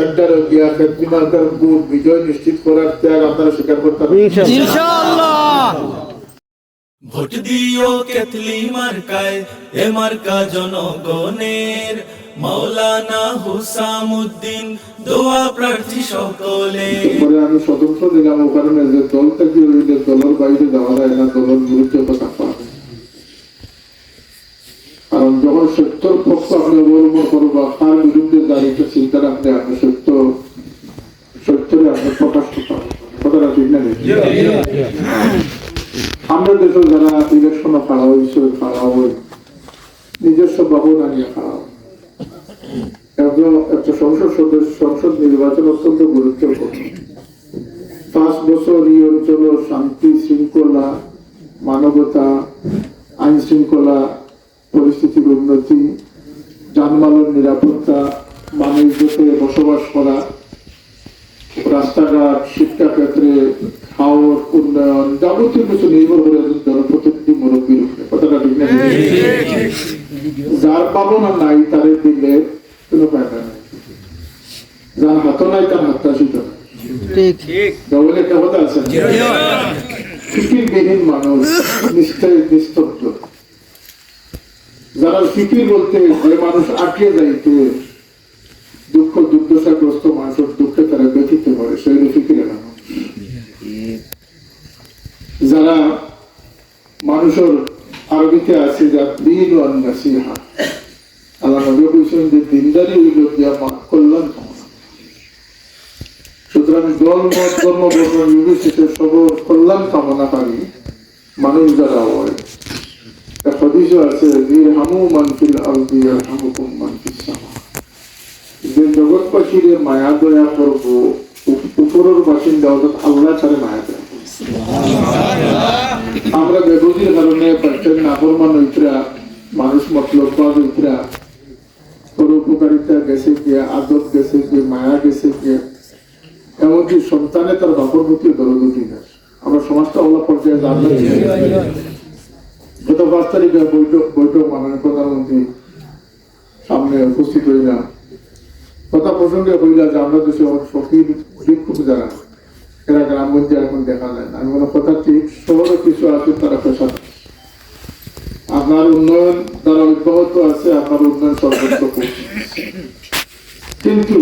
সেন্টারে গিয়া বিজয় নিশ্চিত করার ত্যাগ আপনারা স্বীকার করতে হবে ভোট দিও কেতলি মার্কায় এ মার্কা জনগণের। মাওলানা হুসামুদ্দিন দোয়া প্রার্থী সকলে। পরে আমি স্বতন্ত্র দিলাম ও কারণে যে দল থেকে দলের বাইরে যাওয়া যায় না দলের বিরুদ্ধে কথা। কারণ যখন সত্যর পক্ষ আপনি অবলম্বন করব তার বিরুদ্ধে একটা চিন্তা রাখলে আপনি সত্য সত্যরে আপনি প্রকাশ করতে কথাটা ঠিক না আমরা দেশে যারা ইলেকশন হয়েছে হয় নিজস্ব ভাবনা নিয়ে একটা সংসদ সদস্য সংসদ নির্বাচন অত্যন্ত গুরুত্বপূর্ণ। পাঁচ বছর এই অঞ্চল শান্তি শৃঙ্খলা মানবতা আইন শৃঙ্খলা পরিস্থিতির উন্নতি যানবাহন নিরাপত্তা বাণিজ্যতে বসবাস করা রাস্তাঘাট শিক্ষা ক্ষেত্রে হাওর উন্নয়ন যাবতীয় কিছু নির্ভর করে জনপ্রতিনিধি মুরব্বীর কথাটা ঠিক না? যার পাবনা নাই তারে দিলে কোনো ফায়দা নাই। যার হাত নাই তার হাতটা হবে জগলে একটা কথা আছে মানুষ নিশ্চয় নিস্তব্ধ। যারা ফিকির বলতে যে মানুষ আটকে যাইতে দুঃখ, দুর্দশাগ্রস্ত মানুষের দুঃখে তারা ব্যথিত করে সেই ফিকিরে না যারা মানুষের আরবিতে আছে যা দিন ও নাসিহা, আল্লাহ নবী বলছেন যে দিনদারি হইল যে আমার কল্যাণ কামনা। সুতরাং দল মত ধর্ম, বর্ণ, নির্বিশেষে সব কল্যাণ কামনাকারী মানুষ যারা হয়। একটা হাদিসও আছে বীর হামু মানফিল আরদি আর হামুকুম মানফিস সামা যে জগৎবাসীর মায়া দয়া করব উপরের বাসিন্দা অর্থাৎ আল্লাহ ছাড়ে মায়া দয়া আমরা বেবুজির কারণে পাচ্ছেন নাফরমান হইতরা, মানুষ মতলব হইতরা পরোপকারিতা গেছে গিয়ে আদব গেছে গিয়ে মায়া গেছে গিয়ে এমনকি সন্তানে তার বাপর প্রতি দরদ আমরা সমাজটা ওলা পর্যায়ে জানলাম। গত পাঁচ তারিখে বৈঠক বৈঠক মাননীয় প্রধানমন্ত্রী সামনে উপস্থিত হইলাম কথা প্রসঙ্গে হইলা যে, আমরা দেশে অনেক ফকির ভিক্ষুক যারা, এরা গ্রামগঞ্জে এখন দেখা যায় আমি বলো কথা ঠিক শহরে কিছু আছে, তারা পেশা আপনার উন্নয়ন দ্বারা অব্যাহত আছে, আপনার উন্নয়ন সর্বোচ্চ। কিন্তু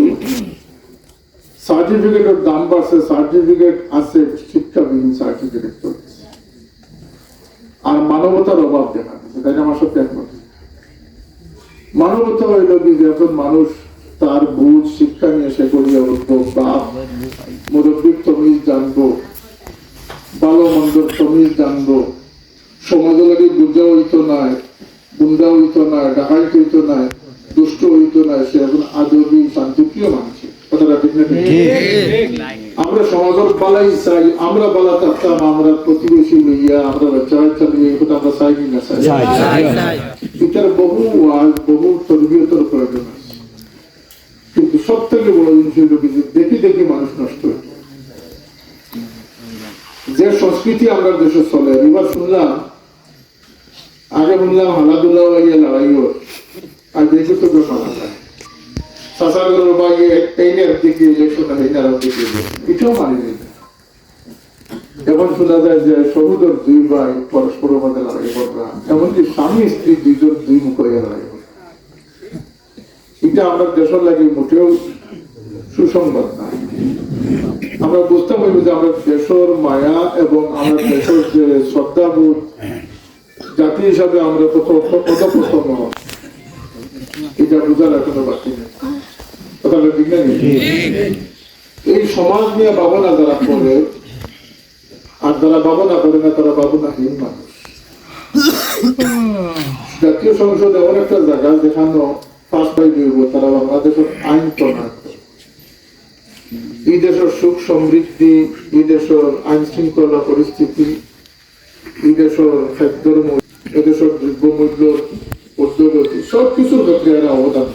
সার্টিফিকেটের দাম বাড়ছে সার্টিফিকেট আছে, শিক্ষাবিহীন সার্টিফিকেট চলছে। আর মানবতার অভাব দেখা যাচ্ছে তাই আমার সাথে একমত। মানবতা হইল কি যখন মানুষ তার বুঝ শিক্ষা নিয়ে সে করিয়া উঠবো, বাপ, মুরব্বীর তমিজ জানব, ভালো মন্দর তমিজ জানব, সমাজে লাগে বুঝা হইতো নয় গুন্ডা হইতো নয় ডাকাইত হইতো নাই, দুষ্ট হইতো নয় সে এখন আদবী শান্তিপ্রিয় মানুষ। কথাটা ঠিক না? আমরা সমাজের বালাই চাই আমরা বালা থাকতাম আমরা প্রতিবেশী লইয়া আমরা বাচ্চা বাচ্চা লইয়া আমরা চাই না চাই? এটার বহু ওয়াজ বহু তরবিয়তের প্রয়োজন আছে। কিন্তু সব থেকে বড় জিনিস দেখি দেখি মানুষ নষ্ট হয়ে যে সংস্কৃতি আমরা দেশে চলে এবার শুনলাম আগে শুনলাম হালাদুল্লাহ লড়াইও আর দেখি তো কেউ যায় সাসাগর ভাইয়ে এইনের দিকে ইলেকশন এইনার দিকে এটাও মানি নেই। এখন শোনা যায় যে সহুদর দুই ভাই পরস্পরের মধ্যে লড়াই করবে এমনকি স্বামী, স্ত্রী দুইজন দুই মুখ হয়ে করবে এটা আমরা দেশের লাগে মোটেও সুসংবাদ না। আমরা বুঝতে পারব যে আমরা দেশের মায়া এবং আমরা দেশের যে শ্রদ্ধাবোধ জাতি হিসাবে আমরা কত অধপতন এটা বোঝার এখনও বাকি নেই। ঠিক না এই সমাজ নিয়ে ভাবনা যারা করে আর যারা ভাবনা করে না তারা ভাবনাহীন মানুষ। জাতীয় সংসদ এমন একটা জায়গা যেখানে পাঁচ বাই দুই তারা বাংলাদেশের আইন প্রণয়ন এই দেশের সুখ সমৃদ্ধি এই দেশের আইন শৃঙ্খলা পরিস্থিতি এই দেশের খাদ্যর মূল্য এই দেশের দ্রব্য মূল্য উদ্যোগতি সব কিছুর ক্ষেত্রে এরা অবদান।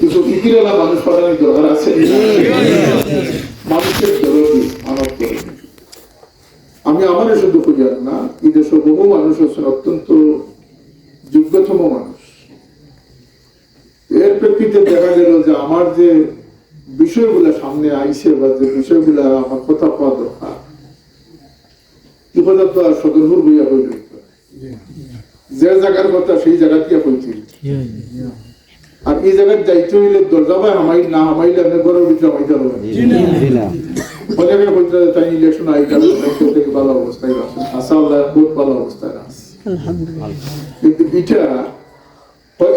কিছু ফিকিরেলা মানুষ পাঠানোর দরকার আছে? মানুষের জরুরি মানব জরুরি আমি আমারও শুধু খুঁজার না, এই দেশে বহু মানুষ আছেন, অত্যন্ত যোগ্যতম মানুষ। এর প্রেক্ষিতে দেখা গেল যে আমার যে বিষয়গুলো সামনে আইসে বা যে বিষয়গুলো আমার কথা পাওয়া দরকার কি আর সদরপুর বইয়া হইল যে জায়গার কথা সেই জায়গা কি হইছিল আর এই জায়গায় যাইতে হইলে দরজা বা হামাই না হামাইলে আপনি ঘরের ভিতরে হামাইতে অনেকে বলতে তাই ইলেকশন আই গেল থেকে ভালো অবস্থায় আছে? আশা আল্লাহ বহুত ভালো অবস্থায় আছে। কিন্তু এটা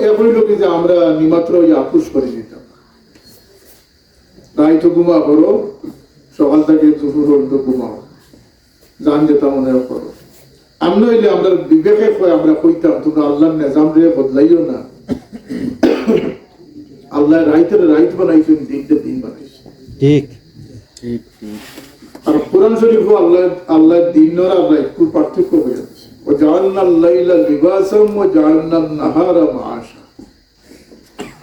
এমন লোক যে আমরা নিমাত্র ওই আপুষ করে দিতাম তো ঘুমা করো সকাল থেকে দুপুর পর্যন্ত ঘুমাও। জান যেটা মনে করো। আমরা হইলে আমরা বিবেকে আমরা কইতাম তোমরা আল্লাহর নেজাম রে বদলাইও না। আল্লাহ রাইতের রাইত বানাইছেন দিনটা দিন বানাইছেন। ঠিক। আর কোরআন শরীফ আল্লাহ আল্লাহ দিন আর পার্থক্য হয়ে যাচ্ছে। ও জাআলনা লাইলা লিবাসাম ও নাহারা মাআশা।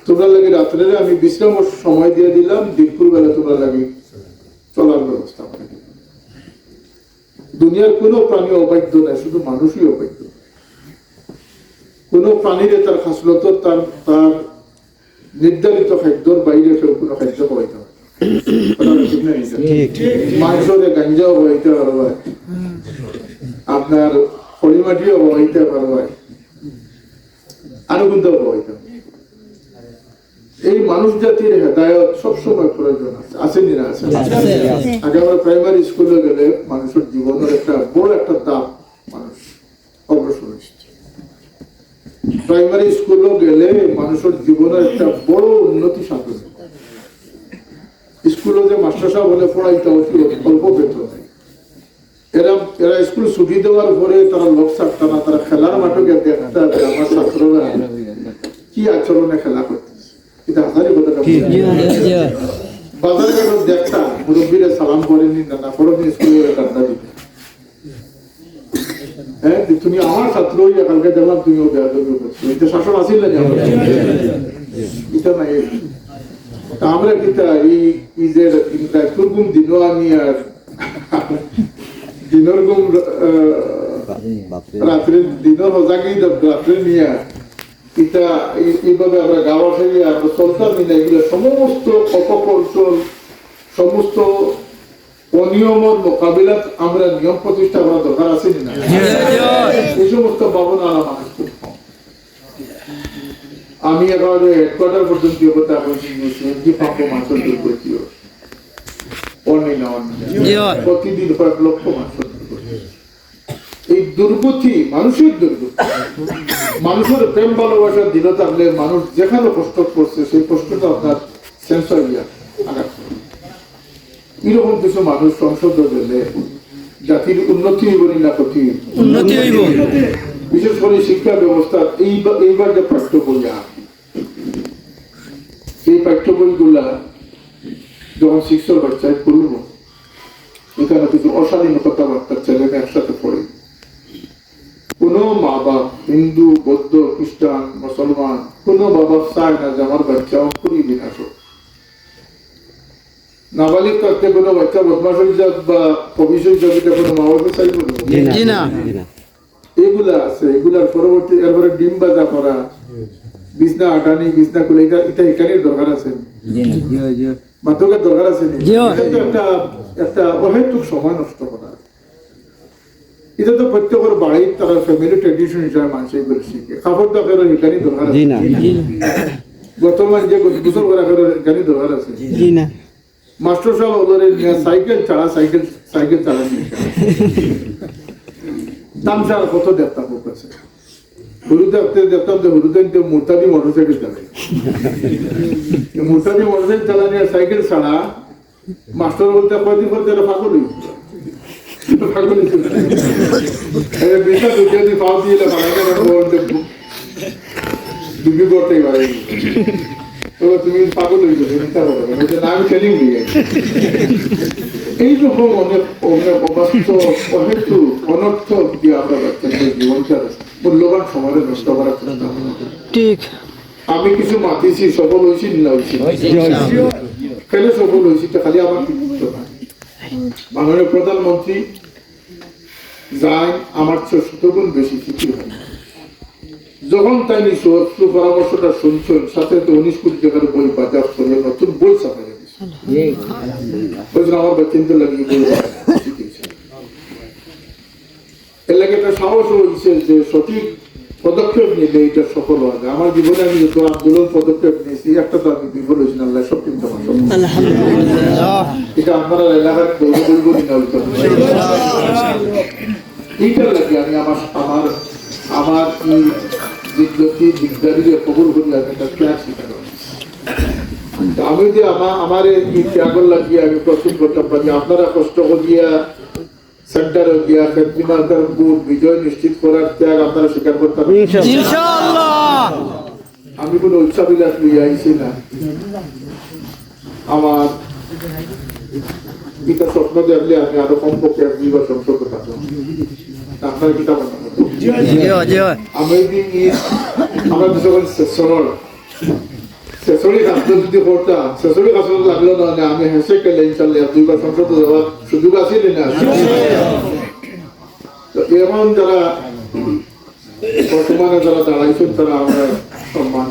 তোমরা লাগে রাত্রে আমি বিশ্রাম ও সময় দিয়ে দিলাম দিনপুর বেলা তোমরা লাগে চলার ব্যবস্থা করে দিলাম। দুনিয়ার কোনো প্রাণী অবাধ্য নাই শুধু মানুষই অবাধ্য। কোন প্রাণীরে তার খাসলত তার তার নির্ধারিত খাদ্যর বাইরে কেউ কোনো খাদ্য খাওয়াইতে হয়। কথা ঠিক না এটা? ঠিক মাংস দিয়ে গাঞ্জাও হইতে পারবে। আপনার পরিমাটিও হইতে পারবে। আরও কিন্তু হইতে এই মানুষ জাতির হেদায়ত সবসময় প্রয়োজন আছে। আসেনি না আছে। আগে আমরা প্রাইমারি স্কুলে গেলে মানুষের জীবনের একটা বড় একটা দাম মানুষ অগ্রসর প্রাইমারি স্কুলে গেলে মানুষের জীবনের একটা বড় উন্নতি সাধন স্কুলে যে মাস্টার সাহেব বলে পড়াইতে অতি অল্প বেতন এরা এরা স্কুল ছুটি দেওয়ার পরে তারা লোক না তারা খেলার মাঠে গিয়ে দেখতে আমার ছাত্ররা কি আচরণে খেলা করতেছে। এটা হাজারি কথাটা। বাজারে দেখতাম মুরব্বীরা সালাম করেনি না না করেনি স্কুলে দিতে। হ্যাঁ তুমি আমার ছাত্র হইয়া কালকে দেখলাম এটা শাসন আসিল না এটা নাই আমরা কিতা এই এই যে দিনও আমি আর দিনের গুম রাত্রে দিনের হজাগি রাত্রে নিয়ে? এটা এই- এইভাবে আমরা গাওয়া চলতাম না এগুলো সমস্ত অপকৌশল সমস্ত অনিয়মের মোকাবিলাত আমরা নিয়ম প্রতিষ্ঠা করা দরকার আছে না এই সমস্ত ভাবনা আনা মানুষ খুব কম। আমি একেবারে হেডকোয়ার্টার পর্যন্ত অন্যায় প্রতিদিন কয়েক লক্ষ এই দুর্গতি মানুষের দুর্গতি। মানুষের প্রেম ভালোবাসার দিল থাকলে মানুষ যেখানে কষ্ট করছে সেই কষ্টটা আপনার সেন্সর আঘাত। এরকম কিছু মানুষ সংসদ গেলে জাতির উন্নতি হইব না ক্ষতি উন্নতি হইব। বিশেষ করে শিক্ষা ব্যবস্থা এইবার এইবার যে পাঠ্য বই এই পাঠ্য বইগুলা যখন শিক্ষক বাচ্চায় পড়ব এখানে কিছু অশালীন কথাবার্তা ছেলে একসাথে পড়ে। কোনো মা বাপ হিন্দু বৌদ্ধ খ্রিস্টান মুসলমান কোনো বাবা চায় না যে আমার বাচ্চা অঙ্কুরই বিনাশ হোক। নাবালিক থাকতে কোনো বাচ্চা বদমাশ হয়ে যাক বা কবিশ হয়ে কোনো মা বাবা চাইব না এগুলা আছে এগুলার পরবর্তী এরপরে ডিম বাজা করা বিছনা আটানি বিছনা খুলে এটা এটা এখানে দরকার আছে মাতকের দরকার আছে একটা একটা অহেতুক সময় নষ্ট করা এটা তো প্রত্যেকের বাড়ির তারা ফ্যামিলি ট্রেডিশন হিসাবে মানুষ এগুলো শিখে কাপড় দাপের এখানে দরকার আছে জি না বর্তমান যে গোসল করা এখানে দরকার আছে না মাস্টার সাহেব ওদের সাইকেল চালা সাইকেল সাইকেল চালানি দাম ছাড়া কত দেখতাম ওর কাছে দেখতে দেখতাম যে হুরুদেন তো মুরতাদি মোটরসাইকেল চালায়। মুরতাদি মোটরসাইকেল চালানি আর সাইকেল ছাড়া মাস্টার বলতে বলতে এটা পাগল। পাগল দুটিয়া দিয়ে পারে তুমি পাগল হয়ে যাবে করো না। আমি এইরকম অনেক অনেক অবাস্তব অহেতু অনর্থক দিয়ে আমরা বাচ্চাদের জীবনটা মূল্যবান নষ্ট করার চেষ্টা ঠিক। আমি কিছু মাতিছি সফল হয়েছি না হয়েছি? কেন সফল হয়েছি খালি আমার কৃতিত্ব না। মাননীয় প্রধানমন্ত্রী যাই আমার চেয়ে শতগুণ বেশি খুশি হয় যখন তাই একটু পরামর্শটা শুনছেন সাথে তো উনিশ কোটি টাকার বই বাজার করে নতুন বই ছাপা গেছে আমার বাচ্চিন্তা লাগিয়ে বই এর লাগে একটা সাহস হয়েছে যে সঠিক পদক্ষেপ নিলে এটা সফল হবে। আমার জীবনে আমি যত আন্দোলন পদক্ষেপ নিয়েছি একটা তো আমি বিফল হয়েছি না আল্লাহ সব কিন্তু এটা আপনারা এলাকার গৌরব বলব না হইতো না। এইটার লাগে আমি আমার আমার আমার কবুল করি আমি যে আমার আমার এই ত্যাগর লাগিয়ে আমি প্রস্তুত করতে পারি আপনারা কষ্ট করিয়া সেন্টারে গিয়া খেতনিমাতার বুট বিজয় নিশ্চিত করার ত্যাগ আপনারা স্বীকার করতে পারেন আমি কোনো উচ্চাবিলাস লইয়া আইছি না। আমার পিতা স্বপ্ন দেখলে আমি আরও কমপক্ষে এক দুই বছর সম্পর্ক থাকব ই- আমরা লাগল আমি হেসে গেলে ইনশাল্লাহ দুইবার সংসদ সুযোগ আছে না এমন যারা বর্তমানে যারা দাঁড়াইছেন তারা আমরা সম্মান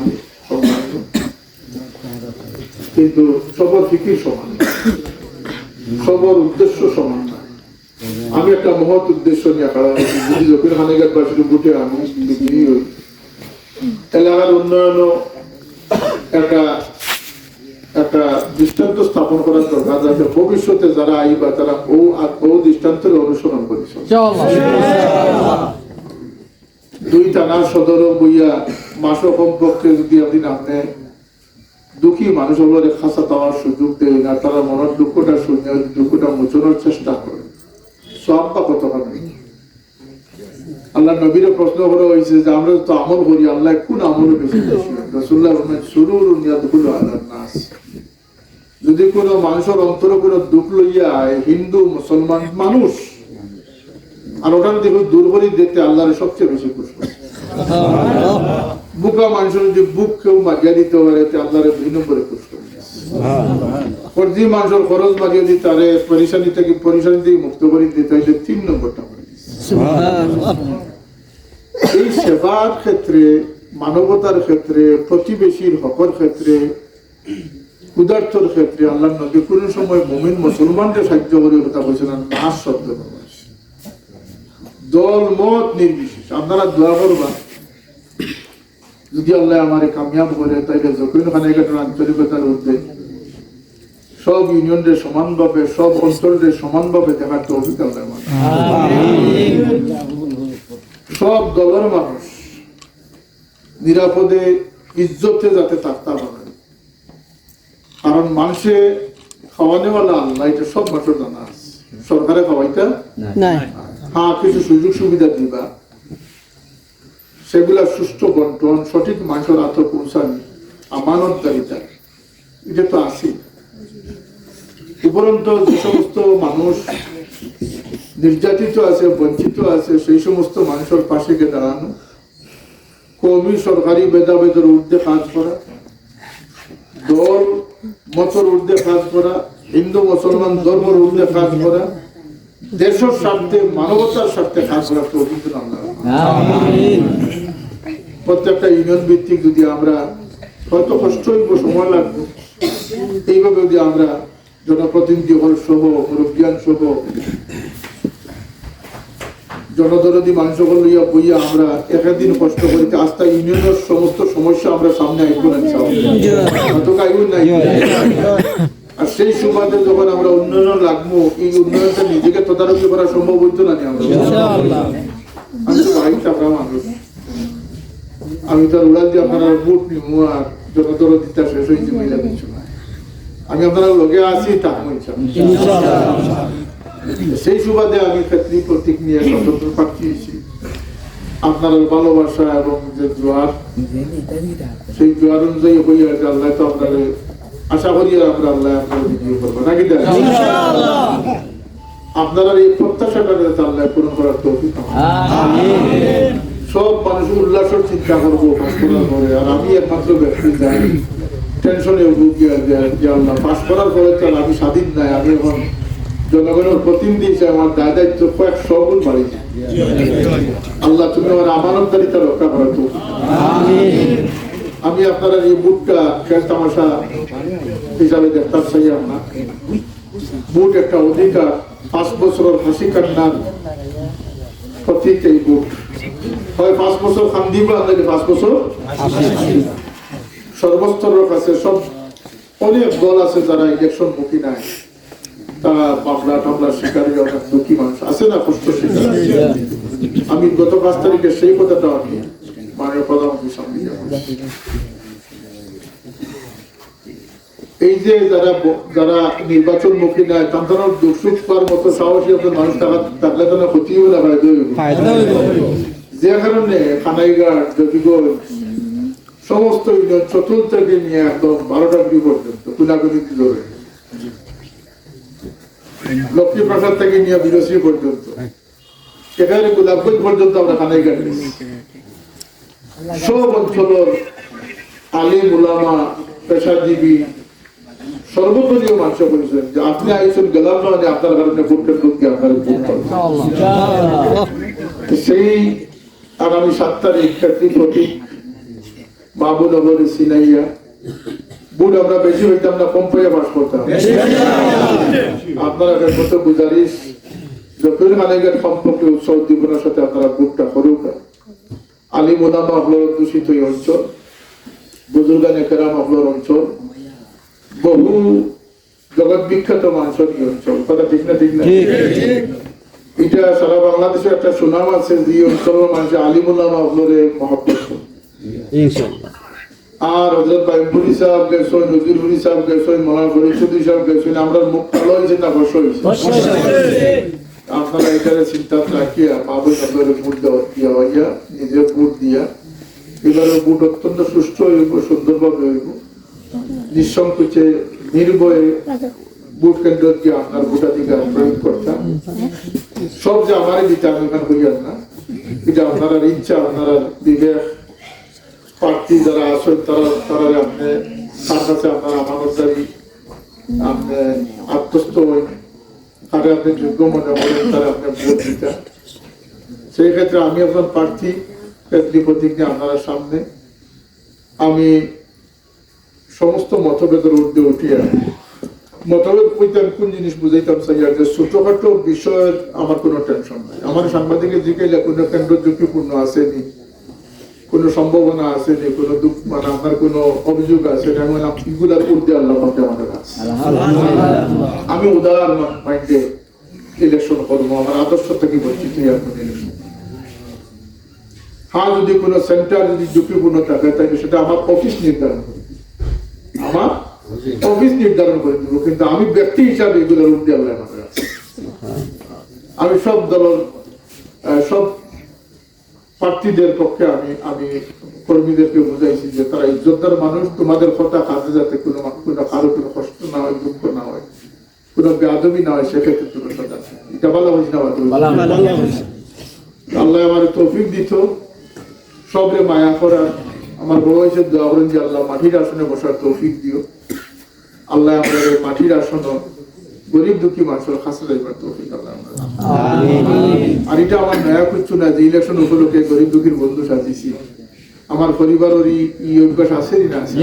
কিন্তু সবার ফিকির সমান। সবার উদ্দেশ্য সমান আমি একটা মহৎ উদ্দেশ্য নিয়ে এলাকার একটা দৃষ্টান্ত স্থাপন করার দরকার, যাতে ভবিষ্যতে যারা আইবা তারা ও ও দৃষ্টান্তের অনুসরণ করেছে দুই টানার সদর বইয়া মাস কমপক্ষে যদি আপনি আপনি দুঃখী মানুষ খাসা দেওয়ার সুযোগ দেয় না, তারা মনের দুঃখটা শুনে, দুঃখটা মোচনের চেষ্টা করে। সব আল্লাহ নবীর প্রশ্ন করা হয়েছে যে আমরা তো আমল করি আল্লাহ কোন আমল বেশি সুরুর ইয়াদখুলু আলান নাস যদি কোনো মানুষের অন্তরে কোনো দুঃখ লইয়া আয়, হিন্দু মুসলমান মানুষ আর ওটার দেখো দুর্বলী দেখতে আল্লাহর সবচেয়ে বেশি খুশি। বুকা মানুষের যে বুক কেউ মাগিয়া দিতে পারে আল্লাহর দুই নম্বরে খুশ। করে ফর্জি মানুষের খরচ মাগিয়ে দিতে পরিশানি থেকে পরিশানি থেকে মুক্ত করে দিতে হইলে তিন নম্বরটা করে এই সেবার ক্ষেত্রে মানবতার ক্ষেত্রে প্রতিবেশীর হকর ক্ষেত্রে ক্ষুধার্থর ক্ষেত্রে আল্লাহ নবী কোন সময় মুমিন মুসলমানকে সাহায্য করে কথা বলছেন আর শব্দ দল মত নির্বিশেষ। আপনারা দোয়া করবা যদি আল্লাহ আমার কামিয়াব করে তাইলে যখন ওখানে একটা আঞ্চলিকতার উঠবে সব ইউনিয়নদের সমানভাবে সব অঞ্চলের সমানভাবে দেখার তো অভিজ্ঞতা সব দলের মানুষ নিরাপদে ইজ্জতে যাতে থাকতে পারে। কারণ মানুষে খাওয়ানেওয়ালা আল্লাহ এটা সব মানুষের জানা আছে। সরকারে খাওয়াইটা হ্যাঁ কিছু সুযোগ সুবিধা দিবা। সেগুলা সুষ্ঠু বন্টন সঠিক মানুষের হাতে পৌঁছানি আমানত দারিতা এটা তো আছে উপরন্ত যে সমস্ত মানুষ নির্যাতিত আছে বঞ্চিত আছে সেই সমস্ত মানুষের পাশে গিয়ে দাঁড়ানো কমি সরকারি ভেদাভেদের ঊর্ধ্বে কাজ করা দল মতর ঊর্ধ্বে কাজ করা হিন্দু মুসলমান ধর্মের ঊর্ধ্বে কাজ করা দেশের স্বার্থে মানবতার স্বার্থে কাজ করা তো প্রত্যেকটা ইউনিয়ন ভিত্তিক যদি আমরা হয়তো কষ্ট হইব সময় লাগবে এইভাবে যদি আমরা জনপ্রতিনিধি হল সহ মুরব্বিয়ান সহ জনদরদি মানুষগুলো লইয়া বইয়া আমরা একাদিন কষ্ট করিতে, আস্থা, ইউনিয়নের সমস্ত সমস্যা আমরা সামনে আইব না নাই আর সেই সুবাদে যখন আমরা উন্নয়ন লাগবো, এই উন্নয়নটা নিজেকে তদারকি করা সম্ভব হইতো না আমি তো ভাই চাপড়া মানুষ। আমি তো আর উড়াল দিয়ে আপনারা বুট নিমু আর জনদর দিতে শেষ হয়েছে মহিলা কিছু আমি আপনারা লোকে আছি তা সেই সুবাদে আমি ক্ষেত্রী প্রতীক নিয়ে স্বতন্ত্র প্রার্থী হয়েছি। আপনার ভালোবাসা এবং যে জোয়ার সেই জোয়ার অনুযায়ী হইয়া যে আল্লাহ তো আপনার আশা করি আমরা আল্লাহ আপনার করব নাকি আপনারা এই প্রত্যাশাটা আল্লাহ পূরণ করার তৌফিক সব মানুষ উল্লাসের চিন্তা করব আর আমি একমাত্র ব্যক্তি যাই টেনশনে ভুগিয়া যে আল্লাহ পাস করার পরে তো আমি স্বাধীন নাই। আমি এখন জনগণের প্রতিনিধি হিসেবে আমার দায় দায়িত্ব কয়েকশো গুণ বাড়িয়েছে আল্লাহ, তুমি আমার আমানতদারিতা রক্ষা করো তো আমি আপনারা এই বুটটা খেল তামাশা হিসাবে দেখতাম চাই না বুট একটা অধিকার। পাঁচ বছরের হাসি কান্নার প্রতীক এই বুট। হয় পাঁচ বছর খান দিব পাঁচ বছর সর্বস্তরের কাছে সব অনেক দল আছে যারা ইলেকশন মুখী নাই। তারা মামলা টামলা শিকারী অনেক দুঃখী মানুষ। আছে না কষ্ট শিকারী? আমি গত পাঁচ তারিখে সেই কথাটা আমি মাননীয় প্রধানমন্ত্রীর বলেছি। এই যে যারা যারা নির্বাচন মুখী নয় তাদের পাওয়ার মতো সাহসী মানুষ থাকা থাকলে তো না ক্ষতিও যে কারণে খানাইঘাট জকিগঞ্জ সমস্ত ইউনিয়ন চতুর্থ থেকে নিয়ে একদম বারোটা ডিগ্রি পর্যন্ত কুনাকুনি ধরে লক্ষ্মী প্রসাদ থেকে নিয়ে বিরসি পর্যন্ত। এখানে গোলাপগঞ্জ পর্যন্ত আমরা খানাইঘাট গেছি সব অঞ্চলের আলিম উলামা পেশাজীবী সর্বদলীয় মানুষ বলেছেন যে আপনি আইসুন গেলাম না যে আপনার কারণে ভোটের লোককে আপনার সেই আগামী সাত তারিখ ক্ষেত্রী প্রতীক বাবুনগর সিনাইয়া। বুট আমরা বেশি হইতাম না কম পেয়ে বাস করতাম। আপনারা কত গুজারিশ যখন মালিকের সম্পর্কে উৎসব জীবনের সাথে আপনারা বুটটা করুক আলী মোদামা হল দূষিত এই অঞ্চল বুজুর্গানে কেরাম হল অঞ্চল বহু জগৎ বিখ্যাত মানুষের এই অঞ্চল। কথা ঠিক না ঠিক না? এটা সারা বাংলাদেশে একটা সুনাম আছে যে অঞ্চলের মানুষ আলিমুল্লামা হলরে করে। ইনশাআল্লাহ। আর হজরত সাহেব সাহেব মৌলানা ফরিদ সাহেব গেছেন আমরা মুখ হয়েছে আপনারা এখানে চিন্তা রাখিয়া বাবু আপনাদের বুট দিয়া হইয়া নিজের বুট দিয়া এবারে বুট অত্যন্ত সুস্থ হইব সুন্দরভাবে হইব। নিঃসংকোচে নির্ভয়ে বুট কেন্দ্র দিয়ে আপনার ভোটাধিকার প্রয়োগ করতাম। সব যে আমারই দিতে আমি এখানে হইয়ার না। এটা আপনারা ইচ্ছা আপনারা বিবেক প্রার্থী যারা আছেন, তারা তারা আপনি তার কাছে আপনার আমানতদারি আপনি আত্মস্থ হই তারা আপনি যোগ্য মনে করেন, তারা আপনি ভোট দিতেন। সেই ক্ষেত্রে আমি আপনার প্রার্থী প্রতীক নিয়ে আপনারা সামনে। আমি সমস্ত মতভেদের ঊর্ধ্বে উঠিয়া, মতভেদ কইতাম কোন জিনিস বুঝাইতাম সাইয়ার যে ছোটখাটো বিষয়ের আমার কোনো টেনশন নাই। আমার সাংবাদিকের জিজ্ঞাসা কোনো কেন্দ্র ঝুঁকিপূর্ণ আসেনি কোনো সম্ভাবনা আছে যে কোনো দুঃখ মানে আপনার কোনো অভিযোগ আছে? এটা এগুলার ঊর্ধ্বে আল্লাহ পাকে আমাদের আছে আমি উদার মাইন্ডে ইলেকশন করব আমার আদর্শ থেকে বঞ্চিত হয়ে ইলেকশন হ্যাঁ যদি কোনো সেন্টার যদি ঝুঁকিপূর্ণ থাকে তাহলে সেটা আমার অফিস নির্ধারণ করে আমার অফিস নির্ধারণ করে দিব। কিন্তু আমি ব্যক্তি হিসাবে এগুলোর ঊর্ধ্বে আল্লাহ আমাদের আছে আমি সব দলের সব প্রার্থীদের পক্ষে আমি আমি কর্মীদেরকে বুঝাইছি যে তারা ইজ্জতদার মানুষ, তোমাদের কথা কাজে যাতে কোনো কোনো কারও কোনো কষ্ট না হয়, দুঃখ না হয়, কোনো বেয়াদবি না হয়, সেক্ষেত্রে তুমি থাকো। এটা ভালো হয়েছে না? আল্লাহ আমার তৌফিক দিত সবরে মায়া করার আমার বড় হয়েছে দোয়া করেন যে আল্লাহ মাটির আসনে বসার তৌফিক দিও আল্লাহ আমাদের মাটির আসন গরিব দুঃখী মানুষের কাছে যাইবার তৌফিক আল্লাহ। আর এটা আমার নয়া করছ না যে ইলেকশন উপলক্ষে গরিব দুঃখীর বন্ধু সাজিছি। আমার পরিবারের এই অভ্যাস আছে না আছে?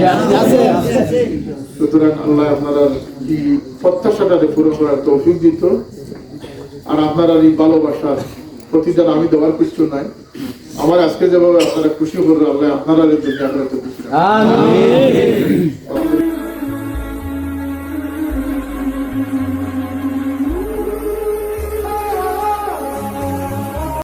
সুতরাং আল্লাহ আপনারা এই প্রত্যাশাটা পূরণ করার তৌফিক দিত। আর আপনারা এই ভালোবাসার প্রতিদান আমি দেওয়ার কিছু নাই। আমার আজকে যেভাবে আপনারা খুশি করবে আল্লাহ আপনারা এই দুনিয়া খুশি।